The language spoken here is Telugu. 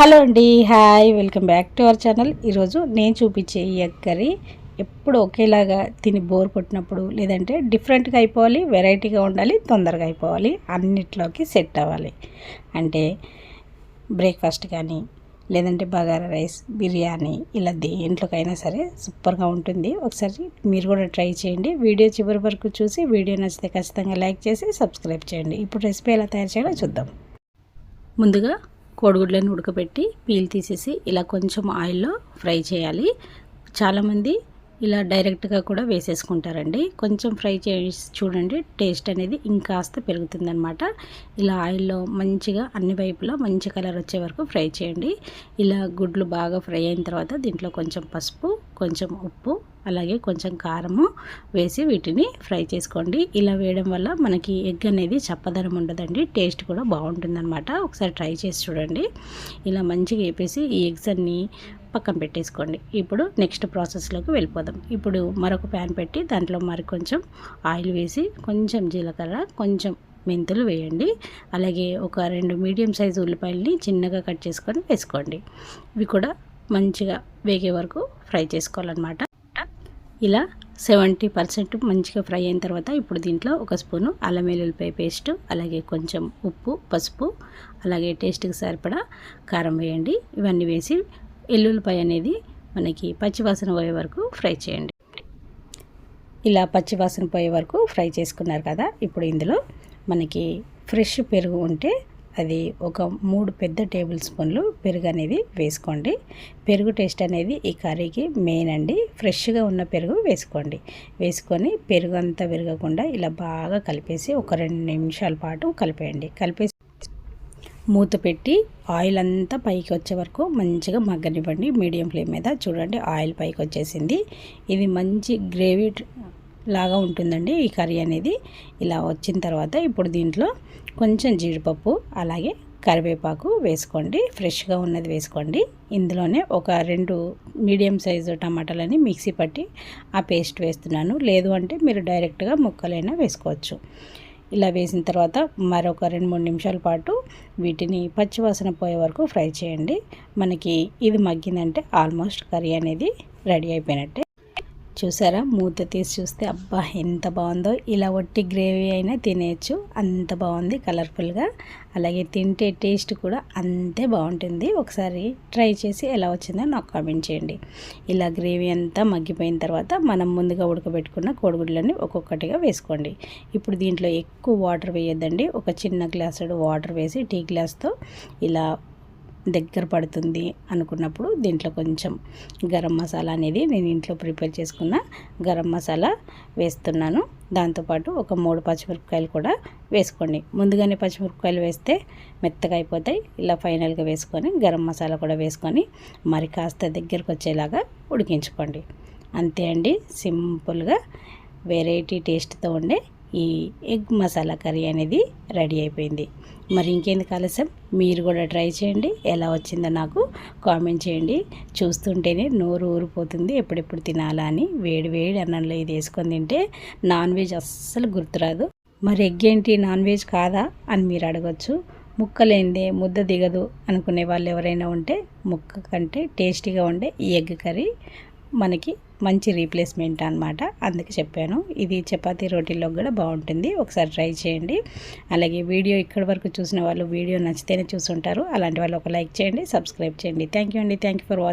హలో అండి hi welcome back to our channel. ఈరోజు నేను చూపించే ఈ ఎగ్ కర్రీ ఎప్పుడు ఒకేలాగా తిని బోర్ కొట్టినప్పుడు లేదంటే డిఫరెంట్గా అయిపోవాలి వెరైటీగా ఉండాలి తొందరగా అయిపోవాలి అన్నిట్లోకి సెట్ అవ్వాలి. అంటే బ్రేక్ఫాస్ట్ కానీ లేదంటే బగారా రైస్ బిర్యానీ ఇలా దేంట్లోకైనా సరే సూపర్గా ఉంటుంది. ఒకసారి మీరు కూడా ట్రై చేయండి. వీడియో చివరి వరకు చూసి వీడియో నచ్చితే ఖచ్చితంగా లైక్ చేసి సబ్స్క్రైబ్ చేయండి. ఇప్పుడు రెసిపీ ఎలా తయారు చేయాలో చూద్దాం. ముందుగా కోడిగుడ్లను ఉడకబెట్టి పీల్ తీసేసి ఇలా కొంచెం ఆయిల్లో ఫ్రై చేయాలి. చాలామంది ఇలా డైరెక్ట్గా కూడా వేసేసుకుంటారండి. కొంచెం ఫ్రై చేసి చూడండి టేస్ట్ అనేది ఇంకాస్త పెరుగుతుందనమాట ఇలా ఆయిల్లో మంచిగా అన్ని వైపులా మంచి కలర్ వచ్చే వరకు ఫ్రై చేయండి. ఇలా గుడ్లు బాగా ఫ్రై అయిన తర్వాత దీంట్లో కొంచెం పసుపు కొంచెం ఉప్పు అలాగే కొంచెం కారము వేసి వీటిని ఫ్రై చేసుకోండి. ఇలా వేయడం వల్ల మనకి ఎగ్ అనేది చప్పదనం ఉండదండి. టేస్ట్ కూడా బాగుంటుందన్నమాట. ఒకసారి ట్రై చేసి చూడండి. ఇలా మంచిగా వేపేసి ఈ ఎగ్స్ అన్నీ పక్కన పెట్టేసుకోండి. ఇప్పుడు నెక్స్ట్ ప్రాసెస్లోకి వెళ్ళిపోదాం. ఇప్పుడు మరొక ప్యాన్ పెట్టి దాంట్లో మరి కొంచెం ఆయిల్ వేసి కొంచెం జీలకర్ర కొంచెం మెంతులు వేయండి. అలాగే ఒక రెండు మీడియం సైజు ఉల్లిపాయలని చిన్నగా కట్ చేసుకొని వేసుకోండి. ఇవి కూడా మంచిగా వేగే వరకు ఫ్రై చేసుకోవాలన్నమాట. ఇలా సెవెంటీ పర్సెంట్ మంచిగా ఫ్రై అయిన తర్వాత ఇప్పుడు దీంట్లో ఒక స్పూను అల్లం వెల్లుల్లిపాయ పేస్ట్ అలాగే కొంచెం ఉప్పు పసుపు అలాగే టేస్ట్కి సరిపడా కారం వేయండి. ఇవన్నీ వేసి ఎల్లుల్లిపాయ అనేది మనకి పచ్చివాసన పోయే వరకు ఫ్రై చేయండి. ఇలా పచ్చివాసన పోయే వరకు ఫ్రై చేసుకున్నారు కదా ఇప్పుడు ఇందులో మనకి ఫ్రెష్ పెరుగు ఉంటే అది ఒక మూడు పెద్ద టేబుల్ స్పూన్లు పెరుగు అనేది వేసుకోండి. పెరుగు టేస్ట్ అనేది ఈ కర్రీకి మెయిన్ అండి. ఫ్రెష్గా ఉన్న పెరుగు వేసుకోండి. వేసుకొని పెరుగు అంతా విరగకుండా ఇలా బాగా కలిపేసి ఒక రెండు నిమిషాల పాటు కలిపేయండి. కలిపేసి మూత పెట్టి ఆయిల్ అంతా పైకి వచ్చే వరకు మంచిగా మగ్గనివ్వండి. మీడియం ఫ్లేమ్ మీద చూడండి ఆయిల్ పైకి వచ్చేసింది. ఇది మంచి గ్రేవీ లాగా ఉంటుందండి ఈ కర్రీ అనేది. ఇలా వచ్చిన తర్వాత ఇప్పుడు దీంట్లో కొంచెం జీడిపప్పు అలాగే కరివేపాకు వేసుకోండి. ఫ్రెష్గా ఉన్నది వేసుకోండి. ఇందులోనే ఒక రెండు మీడియం సైజు టమాటాలని మిక్సీ పట్టి ఆ పేస్ట్ వేస్తున్నాను. లేదు అంటే మీరు డైరెక్ట్గా ముక్కలైనా వేసుకోవచ్చు. ఇలా వేసిన తర్వాత మరొక రెండు మూడు నిమిషాల పాటు వీటిని పచ్చివాసన పోయే వరకు ఫ్రై చేయండి. మనకి ఇది మగ్గిందంటే ఆల్మోస్ట్ కర్రీ అనేది రెడీ అయిపోయినట్టే. చూసారా? మూత తీసి చూస్తే అబ్బా ఎంత బాగుందో. ఇలా ఒట్టి గ్రేవీ అయినా తినేయచ్చు. అంత బాగుంది కలర్ఫుల్గా. అలాగే తింటే టేస్ట్ కూడా అంతే బాగుంటుంది. ఒకసారి ట్రై చేసి ఎలా వచ్చిందో నాకు కామెంట్ చేయండి. ఇలా గ్రేవీ అంతా మగ్గిపోయిన తర్వాత మనం ముందుగా ఉడకబెట్టుకున్న కోడిగుడ్లని ఒక్కొక్కటిగా వేసుకోండి. ఇప్పుడు దీంట్లో ఎక్కువ వాటర్ వేయొద్దండి. ఒక చిన్న గ్లాసుడు వాటర్ వేసి టీ గ్లాస్తో ఇలా దగ్గర పడుతుంది అనుకున్నప్పుడు దీంట్లో కొంచెం గరం మసాలా అనేది నేను ఇంట్లో ప్రిపేర్ చేసుకున్న గరం మసాలా వేస్తున్నాను. దాంతోపాటు ఒక మూడు పచ్చిమిరపకాయలు కూడా వేసుకోండి. ముందుగానే పచ్చిమిరపకాయలు వేస్తే మెత్తగా అయిపోతాయి. ఇలా ఫైనల్గా వేసుకొని గరం మసాలా కూడా వేసుకొని మరి కాస్త దగ్గరకు వచ్చేలాగా ఉడికించుకోండి. అంతే అండి. సింపుల్గా వెరైటీ టేస్ట్తో ఉండే ఈ ఎగ్ మసాలా కర్రీ అనేది రెడీ అయిపోయింది. మరి ఇంకెందుకు ఆలస్యం? మీరు కూడా ట్రై చేయండి. ఎలా వచ్చిందో నాకు కామెంట్ చేయండి. చూస్తుంటేనే నోరు ఊరిపోతుంది. ఎప్పుడెప్పుడు తినాలా అని వేడి వేడి అన్నంలో ఇది వేసుకొని తింటే నాన్ వెజ్ అస్సలు గుర్తురాదు. మరి ఎగ్ ఏంటి? నాన్ వెజ్ కాదా అని మీరు అడగచ్చు. ముక్కలేందే? ముద్ద దిగదు అనుకునే వాళ్ళు ఎవరైనా ఉంటే ముక్క కంటే టేస్టీగా ఉండే ఈ ఎగ్ కర్రీ. మనకి మంచి రీప్లేస్మెంట్ అనమాట అందుకే చెప్పాను. ఇది చపాతీ రోటీల్లో కూడా బాగుంటుంది. ఒకసారి ట్రై చేయండి. అలాగే వీడియో ఇక్కడి వరకు చూసిన వాళ్ళు వీడియో నచ్చితేనే చూసుంటారు. అలాంటి వాళ్ళు ఒక లైక్ చేయండి సబ్స్క్రైబ్ చేయండి. థ్యాంక్ యూ అండి. Thank you for watching